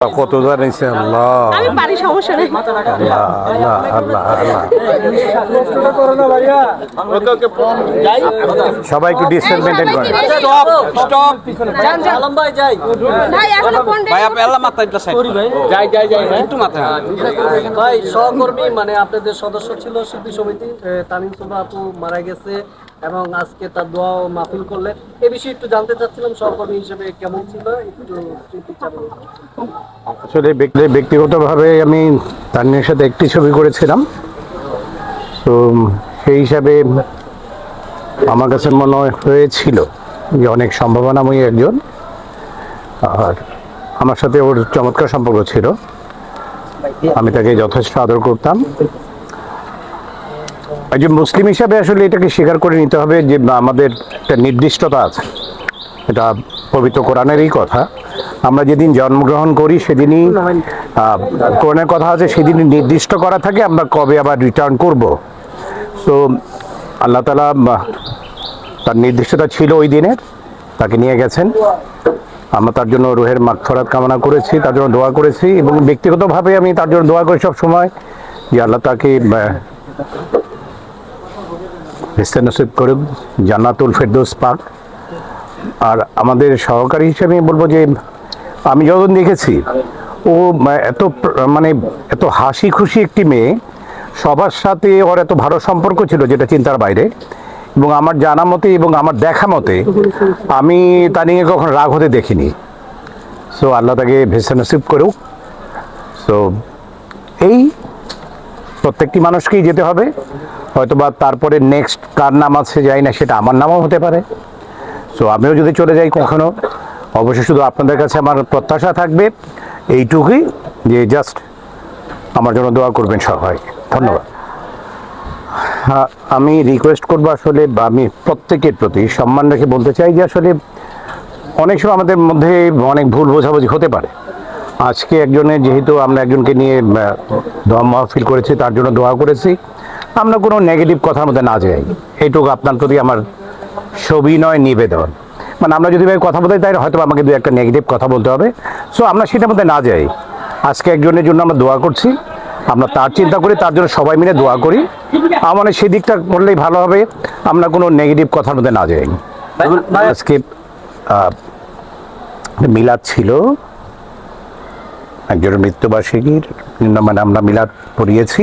কত আল্লাহ। আমি পারি সমস্যা নেই। আল্লাহ আল্লাহ আল্লাহ। আল্লাহ সবাই একটু ডিস্টেন্স মেনটেন করে ভাই এখনও কোন ভাই আপনি আল্লাহ মাথা একটা সাইড। যাই যাই যাই একটু মাথা ভাই সহকর্মী মানে আপনাদের সদস্য ছিল শিল্পী সমিতি এ, তানিম সুবা আপু মারা গেছে। এবং আজকে তার দোয়া ও মাহফিল করলেন। এ বিষয়ে একটু জানতে চাচ্ছিলাম, সহকর্মী হিসেবে কেমন ছিল? একটু আসলে ব্যক্তি- ব্যক্তিগতভাবে আমি তান্নের সাথে একটি ছবি করেছিলাম। তো সেই হিসাবে আমার কাছে মনে হয়েছিল যে অনেক সম্ভাবনাময়ী একজন। আর আমার সাথে ওর চমৎকার সম্পর্ক ছিল। আমি তাকে যথেষ্ট আদর করতাম। একজন মুসলিম হিসাবে আসলে এটাকে স্বীকার করে নিতে হবে যে আমাদের একটা নির্দিষ্টতা আছে। এটা পবিত্র কোরআনেরই কথা। আমরা যেদিন জন্মগ্রহণ করি, সেদিনই কোরআনের কথা আছে, সেদিনই নির্দিষ্ট করা থাকে, আমরা কবে আবার রিটার্ন করব। তো আল্লাহ তালা তার নির্দিষ্টতা ছিল ওই দিনের, তাকে নিয়ে গেছেন। আমরা তার জন্য রুহের মাগফরাত কামনা করেছি, তার জন্য দোয়া করেছি এবং ব্যক্তিগতভাবে আমি তার জন্য দোয়া করি সব সময় যে আল্লাহ তাকে আহ, রিস্তা নসিব করুক জান্নাতুল ফেরদৌস পাক আর আমাদের সহকারী হিসেবে বলব যে আমি যখন দেখেছি ও এত মানে এত হাসি খুশি একটি মেয়ে সবার সাথে ওর এত ভালো সম্পর্ক ছিল যেটা চিন্তার বাইরে। এবং আমার জানা মতে এবং আমার দেখা মতে আমি তা নিয়ে কখনো রাগ হতে দেখিনি। সো আল্লাহ তাকে ভেসে নসিব করুক। সো এই প্রত্যেকটি মানুষকেই যেতে হবে। হয়তোবা তারপরে নেক্সট কার নাম আছে যাই না সেটা আমার নামও হতে পারে। সো আমিও যদি চলে যাই কখনো অবশ্যই শুধু আপনাদের কাছে আমার প্রত্যাশা থাকবে এইটুকুই যে জাস্ট আমার জন্য দোয়া করবেন সবাই। ধন্যবাদ। হ্যাঁ, আমি রিকোয়েস্ট করব আসলে বা আমি প্রত্যেকের প্রতি সম্মান রেখে বলতে চাই যে আসলে অনেক সময় আমাদের মধ্যে অনেক ভুল বোঝাবুঝি হতে পারে। আজকে একজনের যেহেতু আমরা একজনকে নিয়ে দোয়া মাহফিল করেছি তার জন্য দোয়া করেছি। আমরা কোনো নেগেটিভ কথার মধ্যে না যাই। এইটুকু আপনার প্রতি আমার সবিনয় নিবেদন। মানে আমরা যদি ভাই কথা বলতে তাই হয়তো আমাকে দু একটা নেগেটিভ কথা বলতে হবে। সো আমরা সেটার মধ্যে না যাই। আজকে একজনের জন্য আমরা দোয়া করছি। আমরা তার চিন্তা করি তার জন্য সবাই মিলে দোয়া করি। আমার মনে সেই দিকটা করলেই ভালো হবে। আমরা কোনো নেগেটিভ কথার মধ্যে না যাই। আজকে মিলাদ ছিল। একজনের মৃত্যুবার্ষিকীর মানে আমরা মিলাদ পড়িয়েছি।